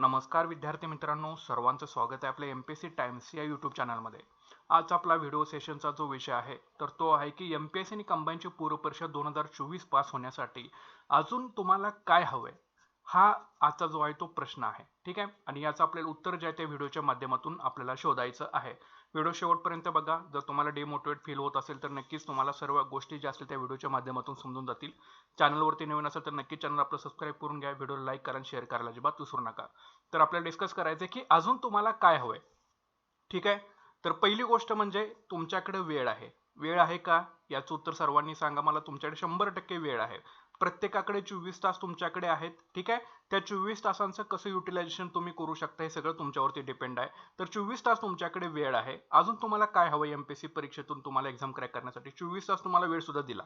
नमस्कार विद्यार्थी मित्रांनो सर्वांचं स्वागत आहे आपल्या M P S C Times या यूट्यूब चॅनलमध्ये आज आपला व्हिडिओ सेशनचा जो विषय आहे तर तो आहे की एम पी एस सी आणि कंबाईनची पूर्व दोन हजार चोवीस पास होण्यासाठी अजून तुम्हाला काय हवंय? हा आजचा जो आहे तो प्रश्न आहे ठीक आहे? आणि याचं आपल्याला उत्तर जे आहे त्या व्हिडिओच्या माध्यमातून आपल्याला शोधायचं आहे. व्हिडिओ शेवटपर्यंत बघा. जर तुम्हाला डिमोटिवेट फील होत असेल तर नक्कीच तुम्हाला सर्व गोष्टी ज्या असतील त्या व्हिडिओच्या माध्यमातून समजून जातील. चॅनलवरती नवीन असेल तर नक्कीच चॅनल आपलं सबस्क्राईब करून घ्या. व्हिडिओ लाईक करा आणि शेअर करायला अजिबात विसरू नका. तर आपल्याला डिस्कस करायचं आहे की अजून तुम्हाला काय हवंय? ठीक आहे? तर पहिली गोष्ट म्हणजे तुमच्याकडे वेळ आहे. वेळ आहे का? याचं उत्तर सर्वांनी सांगा. मला तुमच्याकडे शंभर टक्के वेळ आहे. प्रत्येकाकडे चोवीस तास तुमच्याकडे आहेत ठीक आहे? त्या चोवीस तासांचं कसं युटिलायझेशन तुम्ही करू शकता हे सगळं तुमच्यावरती डिपेंड आहे. तर चोवीस तास तुमच्याकडे वेळ आहे. अजून तुम्हाला काय हवं एमपीएससी परीक्षेतून तुम्हाला एक्झाम क्रॅक करण्यासाठी? चोवीस तास तुम्हाला वेळ सुद्धा दिला.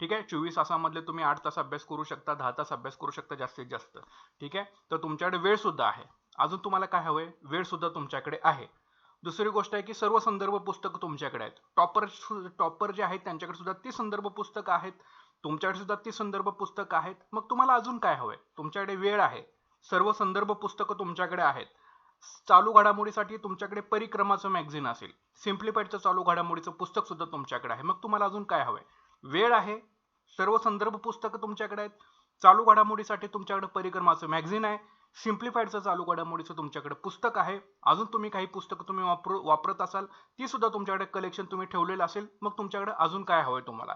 ठीक आहे? चोवीस तासामधले तुम्ही आठ तास अभ्यास करू शकता दहा तास अभ्यास करू शकता जास्तीत जास्त. ठीक आहे? तर तुमच्याकडे वेळ सुद्धा आहे. अजून तुम्हाला काय हवंय? वेळ सुद्धा तुमच्याकडे आहे. दुसरी गोष्ट आहे की सर्व संदर्भ पुस्तकं तुमच्याकडे आहेत. टॉपर टॉपर जे आहेत त्यांच्याकडे सुद्धा ती संदर्भ पुस्तकं आहेत. तुमच्याकडे सुद्धा ती संदर्भ पुस्तकं आहेत. मग तुम्हाला अजून काय हवंय? तुमच्याकडे वेळ आहे. सर्व संदर्भ पुस्तकं तुमच्याकडे आहेत. चालू घडामोडीसाठी तुमच्याकडे परिक्रमाचं मॅगझिन असेल. सिम्प्लिफाईडचं चालू घडामोडीचं पुस्तक सुद्धा तुमच्याकडे आहे. मग तुम्हाला अजून काय हवंय? वेळ आहे. सर्व संदर्भ पुस्तकं तुमच्याकडे आहेत. चालू घडामोडीसाठी तुमच्याकडे परिक्रमाचं मॅगझिन आहे. सिम्प्लिफाईडचं चालू घडामोडीचं तुमच्याकडे पुस्तक आहे. अजून तुम्ही काही पुस्तकं तुम्ही वापरू वापरत असाल ती सुद्धा तुमच्याकडे कलेक्शन तुम्ही ठेवलेलं असेल. मग तुमच्याकडे अजून काय हवंय तुम्हाला?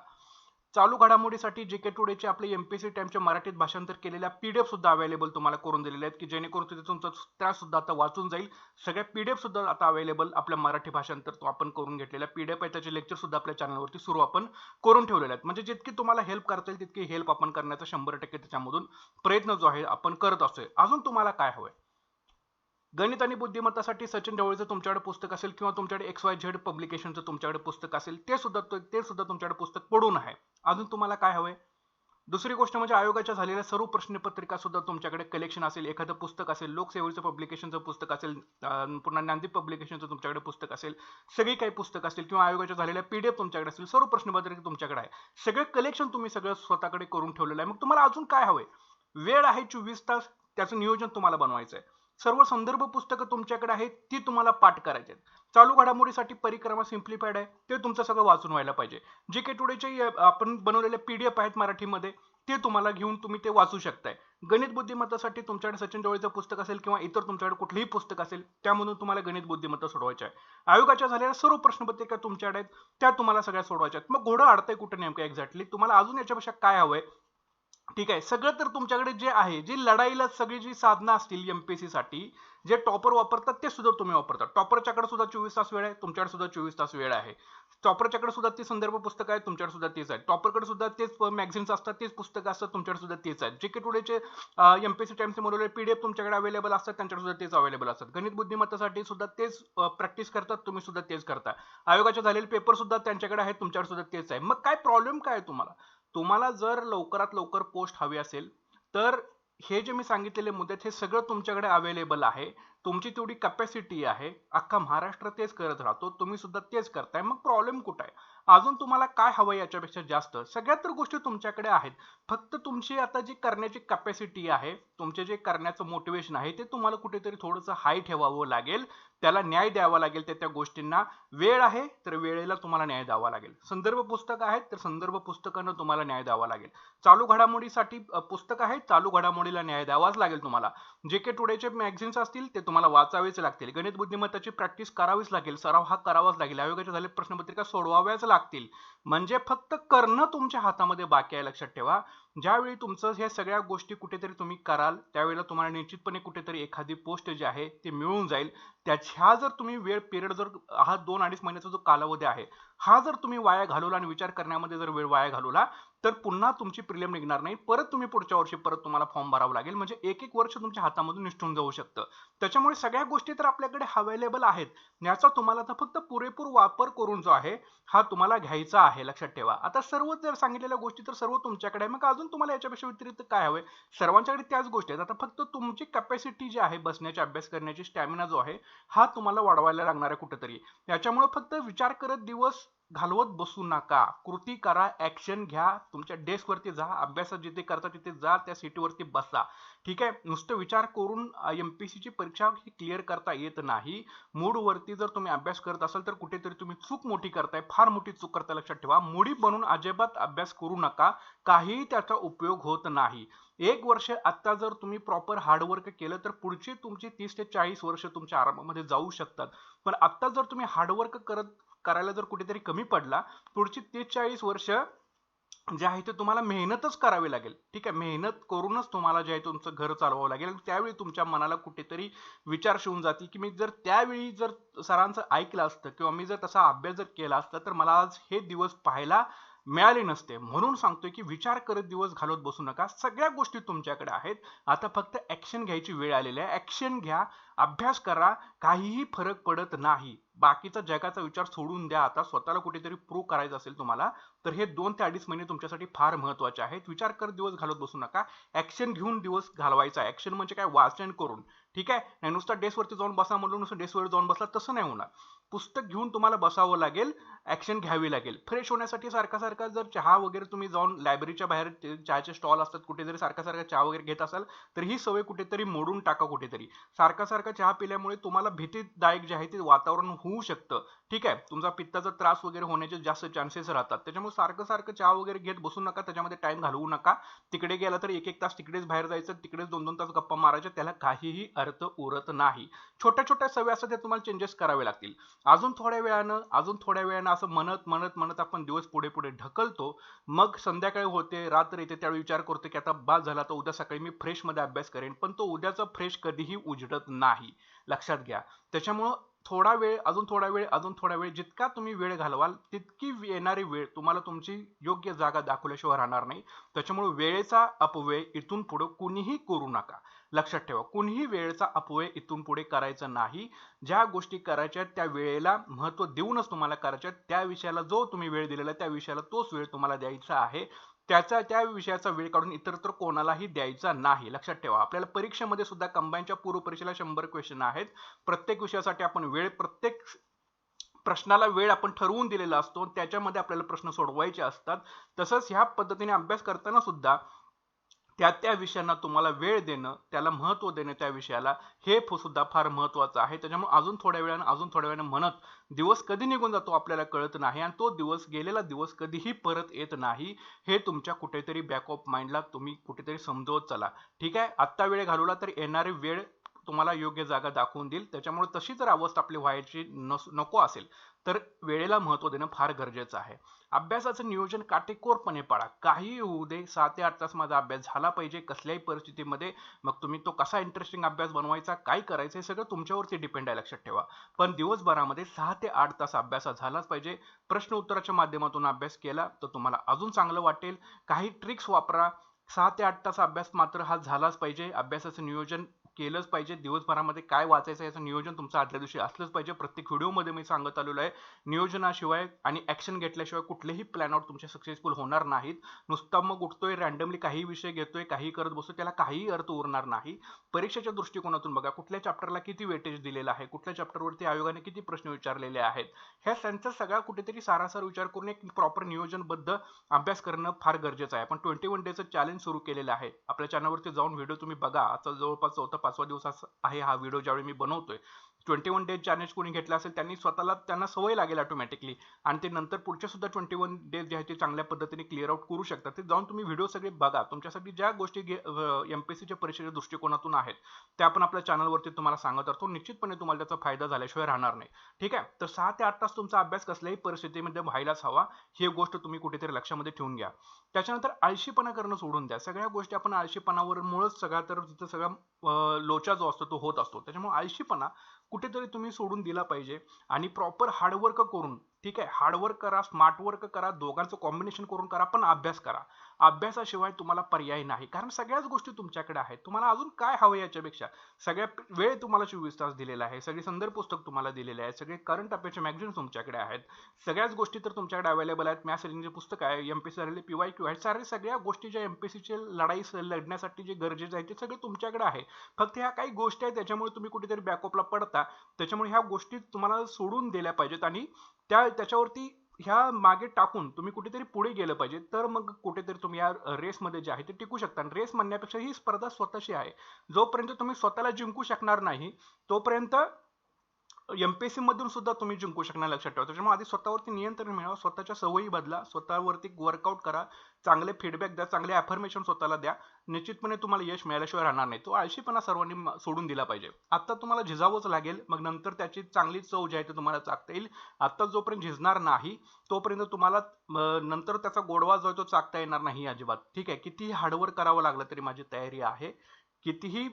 चालू घडामोडीसाठी जे के टुडेचे आपले एमपीसी टाइमच्या मराठीत भाषांतर केलेल्या पीडीएफ सुद्धा अवेलेबल तुम्हाला करून दिलेले आहेत की जेणेकरून तिथे तुमचा त्या सुद्धा आता वाचून जाईल. सगळ्या पीडीएफ सुद्धा आता अवेलेबल आपल्या मराठी भाषांतर तो आपण करून घेतलेल्या पीडीएफ आहे त्याचे लेक्चर सुद्धा आपल्या चॅनलवरती सुरू आपण करून ठेवलेले आहेत. म्हणजे जितकी तुम्हाला हेल्प करता येईल तितकी हेल्प आपण करण्याचा शंभर टक्के त्याच्यामधून प्रयत्न जो आहे आपण करत असतोय. अजून तुम्हाला काय हवंय? गणित आणि बुद्धिमत्तासाठी सचिन ढवळेचं तुमच्याकडे पुस्तक असेल किंवा तुमच्याकडे एक्स वाय झेड पब्लिकेशनचं तुमच्याकडे पुस्तक असेल ते सुद्धा ते सुद्धा तुमच्याकडे पुस्तक पडून आहे. अजून तुम्हाला काय हवंय? दुसरी गोष्ट म्हणजे आयोगाच्या झालेल्या सर्व प्रश्नपत्रिका सुद्धा तुमच्याकडे कलेक्शन असेल एखादं पुस्तक असेल लोकसेवेचं पब्लिकेशनचं पुस्तक असेल पुन्हा ज्ञानदीप पब्लिकेशनचं तुमच्याकडे पुस्तक असेल सगळी काही पुस्तक असतील किंवा आयोगाच्या झालेल्या पीडीएफ तुमच्याकडे असेल सर्व प्रश्नपत्रिका तुमच्याकडे आहे. सगळे कलेक्शन तुम्ही सगळं स्वतःकडे करून ठेवलेलं आहे. मग तुम्हाला अजून काय हवंय? वेळ आहे चोवीस तास त्याचं नियोजन तुम्हाला बनवायचं आहे सर्व संदर्भ पुस्तकं तुमच्याकडे आहेत ती तुम्हाला पाठ करायची आहेत. चालू घडामोडीसाठी परिक्रमा सिम्प्लिफाईड आहे ते तुमचं सगळं वाचून व्हायला पाहिजे. जे के टुडेचे आपण बनवलेले पीडीएफ आहेत मराठीमध्ये ते तुम्हाला घेऊन तुम्ही ते वाचू शकताय. गणित बुद्धिमत्तासाठी तुमच्याकडे सचिन जवळीचं पुस्तक असेल किंवा इतर तुमच्याकडे कुठलंही पुस्तक असेल त्यामधून तुम्हाला गणित बुद्धिमत्ता सोडवायची आहे. आयोगाच्या झालेल्या सर्व प्रश्नपत्रिका तुमच्याकडे आहेत त्या तुम्हाला सगळ्या सोडवायच्या आहेत. मग घोडं अडतंय कुठं नेमकं एक्झॅक्टली तुम्हाला अजून याच्यापेक्षा काय हवंय? ठीक आहे. सगळं तर तुमच्याकडे जे आहे जी लढाईला सगळी जी साधनं असतील एमपीएससी साठी जे टॉपर वापरतात ते सुद्धा तुम्ही वापरता टॉपरच्याकडे सुद्धा चोवीस तास वेळ आहे तुमच्याकडे सुद्धा चोवीस तास वेळ आहे. टॉपरच्याकडे सुद्धा ते संदर्भ पुस्तक आहे तुमच्याकडे सुद्धा तेच आहे टॉपरकडे सुद्धा तेच मॅगझिन्स असतात तेच पुस्तकं असतात तुमच्याकडे सुद्धा तेच आहेत. जे के टुडेचे एमपीएससी टाइमचे बनवलेले पीडीएफ तुमच्याकडे अवेलेबल असतात त्यांच्याकडे सुद्धा तेच अवेलेबल असतात. गणित बुद्धिमत्तासाठी सुद्धा तेच प्रॅक्टिस करतात तुम्ही सुद्धा तेच करता. आयोगाचे झालेले पेपर सुद्धा त्यांच्याकडे आहेत तुमच्याकडे सुद्धा तेच आहे. मग काय प्रॉब्लेम काय आहे तुम्हाला? तुम्हाला जर लवकरात लवकर पोस्ट हवी असेल तर हे जे मी सांगितलेले मुद्दे हे सगळं तुमच्याकडे अवेलेबल आहे. तुमची तेवढी कपॅसिटी आहे. अख्खा महाराष्ट्र तेच करत राहतो. तुम्ही सुद्धा तेच करताय. मग प्रॉब्लेम कुठं आहे? अजून तुम्हाला काय हवं याच्यापेक्षा जास्त? सगळ्या तर गोष्टी तुमच्याकडे आहेत. फक्त तुमची आता जी करण्याची कपॅसिटी आहे तुमचे जे करण्याचं मोटिवेशन आहे ते तुम्हाला कुठेतरी थोडंसं हाय ठेवावं लागेल. त्याला न्याय द्यावा लागेल त्या त्या गोष्टींना. वेळ आहे तर वेळेला तुम्हाला न्याय द्यावा लागेल. संदर्भ पुस्तक आहेत तर संदर्भ पुस्तकांना तुम्हाला न्याय द्यावा लागेल. चालू घडामोडीसाठी पुस्तक आहे चालू घडामोडीला न्याय द्यावाच लागेल तुम्हाला. जे के टुडेचे मॅगझिन्स असतील ते तुम्हाला वाचावेच लागतील. गणित बुद्धिमत्ताची प्रॅक्टिस करावीच लागेल सराव हा करावाच लागेल. आयोगाच्या झाले प्रश्नपत्रिका सोडवाव्याच लागतील. म्हणजे फक्त करणं तुमच्या हातामध्ये बाकी आहे लक्षात ठेवा. ज्यावेळी तुमचं ह्या सगळ्या गोष्टी कुठेतरी तुम्ही कराल त्यावेळेला तुम्हाला निश्चितपणे कुठेतरी एखादी पोस्ट जी आहे ती मिळून जाईल. त्याच्या जर तुम्ही वेळ पिरियड जर हा दोन अडीच महिन्याचा जो कालावधी आहे हा जर तुम्ही वाया घालवला आणि विचार करण्यामध्ये जर वेळ वाया घालवला तर पुन्हा तुमची प्रिलियम निघणार नाही. परत तुम्ही पुढच्या वर्षी परत तुम्हाला फॉर्म भरावा लागेल. म्हणजे एक एक वर्ष तुमच्या हातामधून निष्ठून जाऊ शकतं. त्याच्यामुळे सगळ्या गोष्टी तर आपल्याकडे अवेलेबल आहेत. याचा तुम्हाला तर फक्त पुरेपूर वापर करून जो आहे हा तुम्हाला घ्यायचा आहे. लक्षात ठेवा. आता सर्व जर सांगितलेल्या गोष्टी तर सर्व तुमच्याकडे आहे मग अजून तुम्हाला याच्यापेक्षा व्यतिरिक्त काय हवे सर्वांच्याकडे त्याच गोष्टी आहेत. आता फक्त तुमची कॅपॅसिटी जी आहे बसण्याची अभ्यास करण्याची स्टॅमिना जो आहे हा तुम्हाला वाढवायला लागणार आहे कुठेतरी. याच्यामुळे फक्त विचार करत दिवस घालवत बसू नका. कृती करा ऍक्शन घ्या तुमच्या डेस्कवरती जा अभ्यासात जिथे करता तिथे जा त्या सीटीवरती बसा. ठीक आहे? नुसतं विचार करून एम पी सीची परीक्षा ही क्लिअर करता येत नाही. मूडवरती जर तुम्ही अभ्यास करत असाल तर कुठेतरी तुम्ही चूक मोठी करताय फार मोठी चूक करताय लक्षात ठेवा. मुडी बनून अजिबात अभ्यास करू नका. काहीही त्याचा उपयोग होत नाही. एक वर्ष आत्ता जर तुम्ही प्रॉपर हार्डवर्क केलं तर पुढची तुमची तीस ते चाळीस वर्ष तुमच्या आरामामध्ये जाऊ शकतात. पण आत्ता जर तुम्ही हार्डवर्क करत करायला जर कुठेतरी कमी पडला पुढची तीस चाळीस वर्ष जे आहे ते तुम्हाला मेहनतच करावी लागेल. ठीक आहे? मेहनत करूनच तुम्हाला जे आहे तुमचं घर चालवावं लागेल. त्यावेळी तुमच्या मनाला कुठेतरी विचार शिवून जातील की मी जर त्यावेळी जर सरांचं ऐकलं असतं किंवा मी जर तसा अभ्यास जर केला असता तर मला आज हे दिवस पाहायला मिळाले नसते. म्हणून सांगतोय की विचार करत दिवस घालवत बसू नका. सगळ्या गोष्टी तुमच्याकडे आहेत. आता फक्त ऍक्शन घ्यायची वेळ आलेली आहे. ऍक्शन घ्या. अभ्यास करा. काहीही फरक पडत नाही. बाकीचा जगाचा विचार सोडून द्या आता. स्वतःला कुठेतरी प्रूव्ह करायचं असेल तुम्हाला तर हे दोन ते अडीच महिने तुमच्यासाठी फार महत्त्वाचे आहेत. विचार करत दिवस घालत बसू नका. ऍक्शन घेऊन दिवस घालवायचा ऍक्शन म्हणजे काय? वाचन करून. ठीक आहे? नाही नुसता डेस्कवरती जाऊन बसा म्हणून नुसतं डेस्कवर जाऊन बसला तसं नाही होणार. पुस्तक घेऊन तुम्हाला बसावं लागेल ऍक्शन घ्यावी लागेल. फ्रेश होण्यासाठी सारखा सारखा जर चहा वगैरे तुम्ही जाऊन लायब्ररीच्या बाहेर चहाचे स्टॉल असतात कुठेतरी सारखा सारखा चहा वगैरे घेत असाल तर ही सवय कुठेतरी मोडून टाका कुठेतरी. सारखा सारखा चहा पिल्यामुळे तुम्हाला भीतीदायक जे आहे ते वातावरण होऊ शकतं. ठीक आहे? तुमचा पित्ताचा त्रास वगैरे होण्याचे जास्त चान्सेस राहतात. त्याच्यामुळे सारखं सारखं चहा वगैरे घेत बसू नका त्याच्यामध्ये टाइम घालवू नका. तिकडे गेला तर एक एक तास तिकडेच बाहेर जायचं तिकडेच दोन दोन तास गप्पा मारायच्या त्याला काहीही अर्थ उरत नाही. छोट्या छोट्या सवयी असतात त्या तुम्हाला चेंजेस करावे लागतील. अजून थोड्या वेळानं अजून थोड्या वेळानं असं म्हणत म्हणत म्हणत आपण दिवस पुढे पुढे ढकलतो. मग संध्याकाळी होते रात्र येते त्यावेळी विचार करतो की आता बाद झाला तर उद्या सकाळी मी फ्रेशमध्ये अभ्यास करेन. पण तो उद्याचा फ्रेश कधीही उजडत नाही. लक्षात घ्या. त्याच्यामुळं थोडा वेळ अजून थोडा वेळ अजून थोडा वेळ जितका तुम्ही वेळ घालवाल तितकी येणारी वेळ तुम्हाला तुमची योग्य जागा दाखवल्याशिवाय राहणार नाही. त्याच्यामुळे वेळेचा अपव्यय इथून पुढे कुणीही करू नका. लक्षात ठेवा कुणीही वेळेचा अपव्यय इथून पुढे करायचा नाही. ज्या गोष्टी करायच्या त्या वेळेला महत्त्व देऊनच तुम्हाला करायच्या त्या विषयाला जो तुम्ही वेळ दिलेला त्या विषयाला तोच वेळ तुम्हाला द्यायचा आहे. त्याचा त्या विषयाचा वेळ काढून इतरत्र कोणालाही द्यायचा नाही. लक्षात ठेवा. आपल्याला परीक्षेमध्ये सुद्धा कंबाईनच्या पूर्व परीक्षेला शंभर क्वेश्चन आहेत. प्रत्येक विषयासाठी आपण वेळ प्रत्येक प्रश्नाला वेळ आपण ठरवून दिलेला असतो. त्याच्यामध्ये आपल्याला प्रश्न सोडवायचे असतात. तसंच ह्या पद्धतीने अभ्यास करताना सुद्धा त्या त्या विषयांना तुम्हाला वेळ देणं त्याला महत्त्व देणं त्या विषयाला हे सुद्धा फार महत्वाचं आहे. त्याच्यामुळे अजून थोड्या वेळानं अजून थोड्या वेळानं म्हणत दिवस कधी निघून जातो आपल्याला कळत नाही आणि तो दिवस गेलेला दिवस कधीही परत येत नाही हे तुमच्या कुठेतरी बॅक ऑफ माइंडला तुम्ही कुठेतरी समजवत चला. ठीक आहे? आत्ता वेळ घालवला तर येणारी वेळ तुम्हाला योग्य जागा दाखवून देईल. त्याच्यामुळे तशी जर अवस्था आपली व्हायची नस नको असेल तर वेळेला महत्त्व देणं फार गरजेचं आहे. अभ्यासाचं नियोजन काटेकोरपणे पाळा. काही होऊ दे सहा ते आठ तास माझा अभ्यास झाला पाहिजे कसल्याही परिस्थितीमध्ये मग तुम्ही तो कसा इंटरेस्टिंग अभ्यास बनवायचा काय करायचं हे सगळं तुमच्यावरती डिपेंड आहे लक्षात ठेवा. पण दिवसभरामध्ये सहा ते आठ तास अभ्यास झालाच पाहिजे. प्रश्न उत्तराच्या माध्यमातून अभ्यास केला तर तुम्हाला अजून चांगलं वाटेल. काही ट्रिक्स वापरा. सहा ते आठ तास अभ्यास मात्र हा झालाच पाहिजे. अभ्यासाचं नियोजन केलंच पाहिजे. दिवसभरामध्ये काय वाचायचं याचं नियोजन तुमचं आदल्या दिवशी असलंच पाहिजे. प्रत्येक व्हिडिओमध्ये मी सांगत आलेलो आहे. नियोजनाशिवाय आणि ॲक्शन घेतल्याशिवाय कुठलेही प्लॅन आउट तुमचे सक्सेसफुल होणार नाहीत. नुसता मग उठतोय रॅन्डमली काही विषय घेतोय काही करत बसतो त्याला काहीही अर्थ उरणार नाही. परीक्षेच्या दृष्टिकोनातून बघा कुठल्या चॅप्टरला किती वेटेज दिलेलं आहे? कुठल्या चॅप्टरवरती आयोगाने किती प्रश्न विचारलेले आहेत? ह्या त्यांचा सगळा कुठेतरी सारासार विचार करून एक प्रॉपर नियोजनबद्ध अभ्यास करणं फार गरजेचं आहे. आपण ट्वेंटी वन डेचं चॅलेंज सुरू केलेलं आहे. आपल्या चॅनलवरती जाऊन व्हिडिओ तुम्ही बघा. आता जवळपास चौथा पाचवा दिवस आहे हा व्हिडिओ ज्यावेळी मी बनवतोय. ट्वेंटी वन डेज चॅलेंज कोणी घेतला असेल त्यांनी स्वतःला त्यांना सवय लागेल ऑटोमॅटिकली आणि ते नंतर पुढच्या सुद्धा ट्वेंटी वन डेज जे आहे ते चांगल्या पद्धतीने क्लिअर आउट करू शकतात. ते जाऊन तुम्ही व्हिडिओ सगळे बघा. तुमच्यासाठी ज्या गोष्टी एम पी सीच्या परीक्षेच्या दृष्टिकोनातून आहेत त्या आपण आपल्या चॅनलवरती तुम्हाला सांगत असतो निश्चितपणे तुम्हाला त्याचा फायदा झाल्याशिवाय राहणार नाही. ठीक आहे? तर सहा ते आठ तास तुमचा अभ्यास कसल्याही परिस्थितीमध्ये व्हायलाच हवा. ही गोष्ट तुम्ही कुठेतरी लक्षामध्ये ठेवून घ्या. त्याच्यानंतर आळशीपणा करणं सोडून द्या. सगळ्या गोष्टी आपण आळशीपणावर मुळच सगळा तर तिथं सगळा लोचा जो असतो तो होत असतो. त्याच्यामुळे आळशीपणा कुठेतरी तुम्ही सोडून दिला पाहिजे आणि प्रॉपर हार्डवर्क करून ठीक आहे? हार्डवर्क करा स्मार्ट वर्क करा दोघांचं कॉम्बिनेशन करून करा पण अभ्यास करा. अभ्यासाशिवाय तुम्हाला पर्याय नाही. कारण सगळ्याच गोष्टी तुमच्याकडे आहेत. तुम्हाला अजून काय हवं याच्यापेक्षा? सगळ्या वेळ तुम्हाला चोवीस तास दिलेला आहे. सगळे संदर्भ पुस्तक तुम्हाला दिलेले आहे सगळे करंट अफेअरचे मॅगझिन तुमच्याकडे आहेत. सगळ्याच गोष्टी तर तुमच्याकडे अवेलेबल आहेत. मॅथ्स रिंगचे पुस्तक आहे. एमपीसी झालेले पीवाय क्यू आहेत सारे सगळ्या गोष्टी ज्या एम पी सीचे लढाई लढण्यासाठी जे गरजेचे आहे ते सगळे तुमच्याकडे आहे. फक्त ह्या काही गोष्टी आहेत त्याच्यामुळे तुम्ही कुठेतरी बॅकअपला पडता. त्याच्यामुळे ह्या गोष्टी तुम्हाला सोडून दिल्या पाहिजेत. आणि त्या त्याच्यावरती ह्या मागे टाकून तुम्ही कुठेतरी पुढे गेलं पाहिजे. तर मग कुठेतरी तुम्ही या रेसमध्ये जे आहे ते टिकू शकता. आणि रेस म्हणण्यापेक्षा ही स्पर्धा स्वतःशी आहे. जोपर्यंत तुम्ही स्वतःला जिंकू शकणार नाही तोपर्यंत एमपीएससी मधून सुद्धा तुम्ही जिंकू शकणार लक्षात ठेवा. त्याच्यामुळे आधी स्वतःवरती नियंत्रण मिळवा स्वतःच्या सवयी बदला स्वतःवरती वर्कआउट करा चांगले फीडबॅक द्या चांगले अफर्मेशन स्वतःला द्या. निश्चितपणे तुम्हाला यश मिळाल्याशिवाय राहणार नाही. तो आळशीपणा सर्वांनी सोडून दिला पाहिजे. आता तुम्हाला झिजावंच लागेल मग नंतर त्याची चांगली चव जी आहे ती तुम्हाला चाकता येईल. आता जोपर्यंत झिजणार नाही तोपर्यंत तुम्हाला नंतर त्याचा गोडवा जो आहे तो चाकता येणार नाही अजिबात. ठीक आहे? कितीही हार्डवर्क करावं लागलं तरी माझी तयारी आहे. कितीही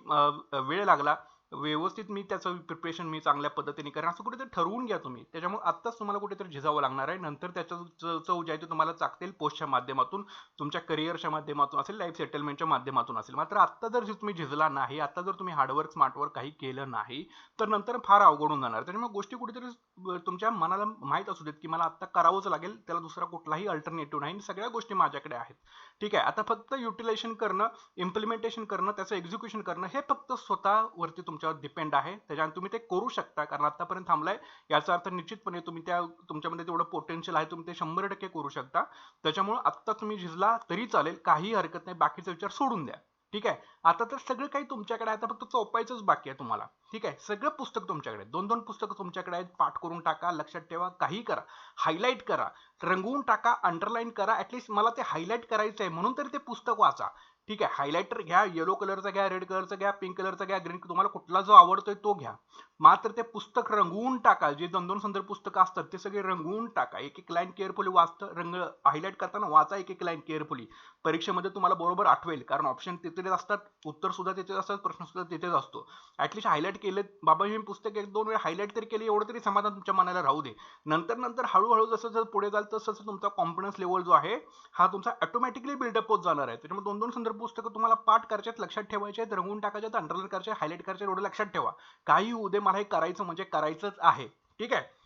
वेळ लागला व्यवस्थित मी त्याचं प्रिपरेशन मी चांगल्या पद्धतीने करेन. असं कुठेतरी ठरवून घ्या तुम्ही. त्याच्यामुळे आत्ताच तुम्हाला कुठेतरी झिजावं लागणार आहे. नंतर त्याचं च- चव जे आहे ती तुम्हाला चाकतील पोस्टच्या माध्यमातून तुमच्या करिअरच्या माध्यमातून असेल लाईफ सेटलमेंटच्या माध्यमातून असेल. मात्र आत्ता जर तुम्ही झिजला नाही आता जर तुम्ही हार्डवर्क स्मार्टवर्क काही केलं नाही तर नंतर फार अवघड होऊन जाणार. त्याच्यामुळे गोष्टी कुठेतरी तुमच्या मनाला माहीत असू देत की मला आत्ता करावंच लागेल त्याला दुसरा कुठलाही अल्टरनेटिव्ह नाही. सगळ्या गोष्टी माझ्याकडे आहेत. ठीक आहे. आता फक्त युटिलायझेशन करणं इम्प्लिमेंटेशन करणं त्याचं एक्झिक्युशन करणं हे फक्त स्वतःवरती तुमच्यावर डिपेंड आहे. त्याच्याने तुम्ही ते करू शकता. कारण आतापर्यंत थांबलाय. याचा अर्थ निश्चितपणे तुम्ही त्या तुमच्यामध्ये तेवढं पोटेन्शियल आहे. तुम्ही ते शंभर टक्के करू शकता. त्याच्यामुळे आत्ता तुम्ही झिजला तरी चालेल. काही हरकत नाही. बाकीचा विचार सोडून द्या. ठीक आहे? आता तर सगळं काही तुमच्याकडे आहे. आता फक्त चोपायचंच बाकी आहे तुम्हाला. ठीक आहे? सगळं पुस्तक तुमच्याकडे दोन दोन पुस्तकं तुमच्याकडे आहेत. पाठ करून टाका लक्षात ठेवा काही करा. हायलाईट करा. रंगवून टाका अंडरलाईन करा. ॲटलिस्ट मला ते हायलाईट करायचं आहे म्हणून तरी ते पुस्तक वाचा. ठीक आहे? हायलायटर घ्या येलो कलरचा घ्या रेड कलरचा घ्या पिंक कलरचा घ्या ग्रीन तुम्हाला कुठला जो आवडतोय तो घ्या. मात्र ते पुस्तक रंगवून टाका. जे दोन दोन संदर्भ पुस्तकं असतात ते सगळे रंगवून टाका. एक एक लाईन केअरफुली वाचतं रंग हायलाईट करताना वाचा एक एक लाईन केअरफुली परीक्षेमध्ये तुम्हाला बरोबर आठवेल. कारण ऑप्शन तिथेच असतात उत्तर सुद्धा तिथेच असतात प्रश्न सुद्धा तिथेच असतो. ऍटलिस्ट हायलाईट केलेत. बाबा मी पुस्तक एक दोन वेळ हायलाईट तरी केले एवढं तरी समाधान तुमच्या मनाला राहू दे. नंतर नंतर हळूहळू जसं जसं पुढे जाल तसं तसं तुमचा कॉन्फिडन्स लेवल जो आहे हा तुमचा ऑटोमॅटिकली बिल्डअप होत जाणार आहे. त्याच्यामुळे दोन दोन संदर्भ पुस्तकं तुम्हाला पाठ करायच्यात लक्षात ठेवायचे आहेत रंगवून टाकायचे अंडरलाईन करायचे हायलाईट करायचे एवढं लक्षात ठेवा. काही होऊ दे मला हे करायचं म्हणजे करायचंच आहे. ठीक आहे?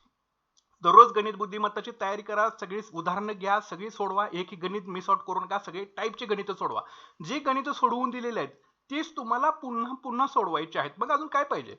दररोज गणित बुद्धिमत्ताची तयारी करा सगळी उदाहरणं घ्या सगळी सोडवा एक गणित मिस आउट करून का सगळे टाईपचे गणित सोडवा. जे गणित सोडवून दिलेले आहेत तीच तुम्हाला पुन्हा पुन्हा सोडवायचे आहेत. मग अजून काय पाहिजे?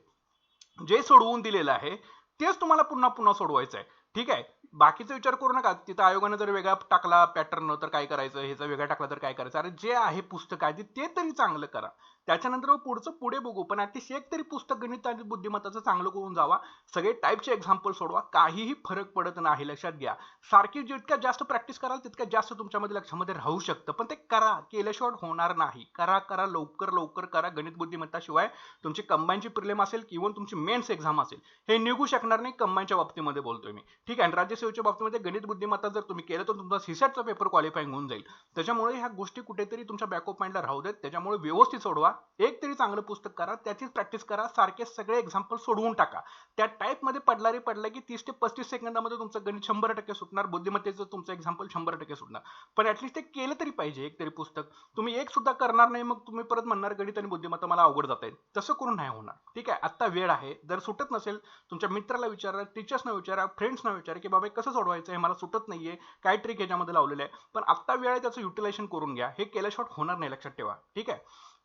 जे सोडवून दिलेलं आहे तेच तुम्हाला पुन्हा पुन्हा सोडवायचं आहे. ठीक आहे. बाकीचा विचार करू नका. तिथं आयोगाने जर वेगळा टाकला पॅटर्न तर काय करायचं? ह्याचा वेगळा टाकला तर काय करायचं? अरे जे आहे पुस्तक आहे ते तरी चांगलं करा. त्याच्यानंतर मग पुढचं पुढे बघू. पण ॲटलिस्ट एक तरी पुस्तक गणित आणि बुद्धिमत्ताचं चांगलं करून जावा. सगळे टाईपचे एक्झाम्पल सोडवा. काहीही फरक पडत नाही. लक्षात घ्या. सारखी जितक्या जास्त प्रॅक्टिस कराल तितक्या जास्त तुमच्यामध्ये लक्षामध्ये राहू शकतं. पण ते करा. केल्याशिवाय होणार नाही. करा करा लवकर लवकर करा. गणित बुद्धिमत्ताशिवाय तुमची कंबाईनची प्रिलेम असेल किंवा तुमची मेन्स एक्झाम असेल हे निघू शकणार नाही कंबाईनच्या बाबतीमध्ये बोलतोय मी. ठीक आहे आणि राज्यसेवेच्या बाबतीमध्ये गणित बुद्धिमत्ता जर तुम्ही केलं तर तुमचा सीसॅटचा पेपर क्वालिफाईंग होऊन जाईल. त्याच्यामुळे ह्या गोष्टी कुठेतरी तुमच्या बॅकअप माइंडला राहू देत. त्याच्यामुळे व्यवस्थित सोडवा. एक तरी चांगलं पुस्तक करा त्याचीच प्रॅक्टिस करा सारखे सगळे एक्झाम्पल सोडवून टाका. त्या टाईपमध्ये पडला रे पडलं की तीस ते पस्तीस सेकंदामध्ये तुमचं गणित शंभर टक्के सुटणार बुद्धिमत्तेचं तुमचं एक्झाम्पल शंभर टक्के सुटणार. पण ऍटलिस्ट ते केलं तरी पाहिजे एक तरी पुस्तक. तुम्ही एक सुद्धा करणार नाही मग तुम्ही परत म्हणणार गणित आणि बुद्धिमत्ता मला अवघड जात आहे तसं करून नाही होणार. ठीक आहे आत्ता वेळ आहे. जर सुटत नसेल तुमच्या मित्राला विचारा टीचर्सना विचारा फ्रेंड्सना विचार की बाबा कसं सोडवायचं? हे मला सुटत नाहीये. काय ट्रिक याच्यामध्ये लावलेलं आहे? पण आता वेळ आहे त्याचं युटिलायझेशन करून घ्या. हे केल्याशिवाय होणार नाही लक्षात ठेवा. ठीक आहे?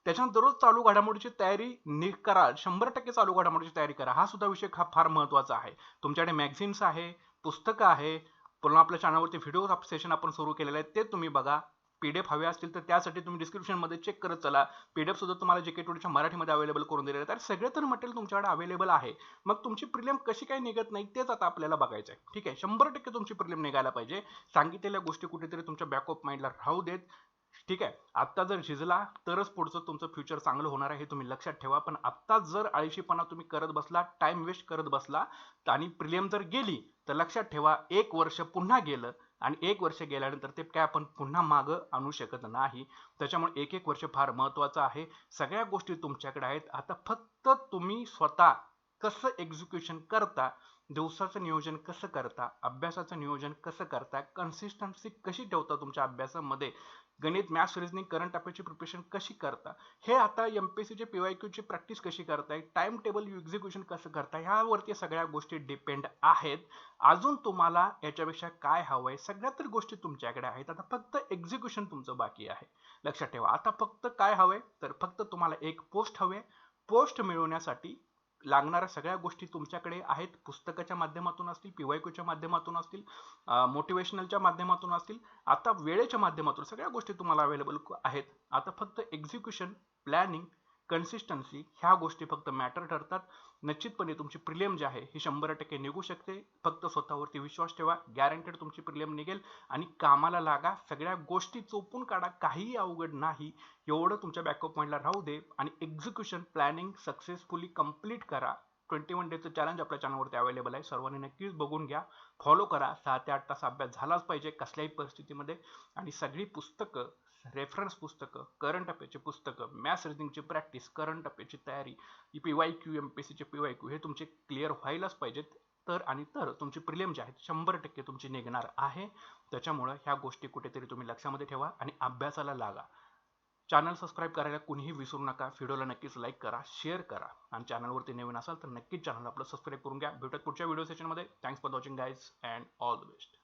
त्याच्यानंतर दररोज चालू घडामोडीची तयारी नि करा. शंभर टक्के चालू घडामोडीची तयारी करा. हा सुद्धा विषय हा फार महत्त्वाचा आहे. तुमच्याकडे मॅगझिन्स आहे पुस्तकं आहे. पुन्हा आपल्या चॅनलवरती व्हिडिओ सेशन आपण सुरू केलेलं आहे ते तुम्ही बघा. पीडीएफ हवे असतील तर त्यासाठी तुम्ही डिस्क्रिप्शनमध्ये चेक करत चला. पीडीएफ सुद्धा तुम्हाला जे के टूडच्या मराठीमध्ये अवेलेबल करून दिलेलं तर सगळे तर मटेरियल तुमच्याकडे अवेलेबल आहे. मग तुमची प्रिलियम कशी काय निघत नाही तेच आता आपल्याला बघायचं आहे. ठीक आहे? शंभर टक्के तुमची प्रिलियम निघायला पाहिजे. सांगितलेल्या गोष्टी कुठेतरी तुमच्या बॅक ऑफ माइंडला राहू देत. ठीक आहे? आत्ता जर झिजला तरच पुढचं तुमचं फ्युचर चांगलं होणार आहे हे तुम्ही लक्षात ठेवा. पण आत्ता जर आळशीपणा तुम्ही करत बसला टाइम वेस्ट करत बसला आणि प्रिलियम जर गेली तर लक्षात ठेवा एक वर्ष पुन्हा गेलं आणि एक वर्ष गेल्यानंतर ते काय आपण पुन्हा मागं आणू शकत नाही. त्याच्यामुळे एक एक वर्ष फार महत्वाचं आहे. सगळ्या गोष्टी तुमच्याकडे आहेत. आता फक्त तुम्ही स्वतः कसं एक्झिक्युशन करता दिवसाचं नियोजन कसं करता अभ्यासाचं नियोजन कसं करता कन्सिस्टन्सी कशी ठेवता तुमच्या अभ्यासामध्ये? गणित मॅथ्स रिजनिंग करंट अफेअरची प्रिपरेशन कशी करता? हे आता एम पी एस सीचे पी वाय क्यूची प्रॅक्टिस कशी करताय? टाइम टेबल एक्झिक्युशन कसं करताय? ह्यावरती सगळ्या गोष्टी डिपेंड आहेत. अजून तुम्हाला याच्यापेक्षा काय हवं आहे सगळ्या तर गोष्टी तुमच्याकडे आहेत. आता फक्त एक्झिक्युशन तुमचं बाकी आहे. लक्षात ठेवा. आता फक्त काय हवंय? तर फक्त तुम्हाला एक पोस्ट हवे पोस्ट मिळवण्यासाठी लागणाऱ्या सगळ्या गोष्टी तुमच्याकडे आहेत. पुस्तकाच्या माध्यमातून असतील पी वाय क्यूच्या माध्यमातून असतील मोटिवेशनलच्या माध्यमातून असतील आता वेळेच्या माध्यमातून सगळ्या गोष्टी तुम्हाला अवेलेबल आहेत. आता फक्त एक्झिक्युशन प्लॅनिंग कन्सिस्टन्सी ह्या गोष्टी फक्त मॅटर ठरतात. निश्चितपणे तुमची प्रिलियम जी आहे ही शंभर टक्के निघू शकते. फक्त स्वतःवरती विश्वास ठेवा. गॅरंटेड तुमची प्रिलियम निघेल. आणि कामाला लागा. सगळ्या गोष्टी चोपून काढा. काहीही अवघड नाही. एवढं तुमच्या बॅकअप पॉईंटला राहू दे. आणि एक्झिक्युशन प्लॅनिंग सक्सेसफुली कंप्लीट करा. ट्वेंटी वन डेचं चॅलेंज आपल्या चॅनलवरती अवेलेबल आहे. सर्वांनी नक्कीच बघून घ्या. फॉलो करा. सहा ते आठ तास अभ्यास झालाच पाहिजे कसल्याही परिस्थितीमध्ये. आणि सगळी पुस्तकं रेफरन्स पुस्तकं करंट अफेअरची पुस्तकं मॅथ्स रिझनिंगची प्रॅक्टिस करंट अफेअरची तयारी P Y Q M P सीचे पी वाय क्यू हे तुमचे क्लिअर व्हायलाच पाहिजेत. तर आणि तर तुमची प्रिलियम जे आहेत शंभर टक्के तुमची निघणार आहे. त्याच्यामुळं ह्या गोष्टी कुठेतरी तुम्ही लक्षामध्ये ठेवा आणि अभ्यासाला लागा. चॅनल सबस्क्राईब करायला कुणीही विसरू नका. व्हिडिओला नक्कीच लाईक करा शेअर करा. आणि चॅनलवरती नवीन असाल तर नक्कीच चॅनल आपलं सबस्क्राईब करून घ्या. भेटत पुढच्या व्हिडिओ सेशनमध्ये thanks for watching guys and all the best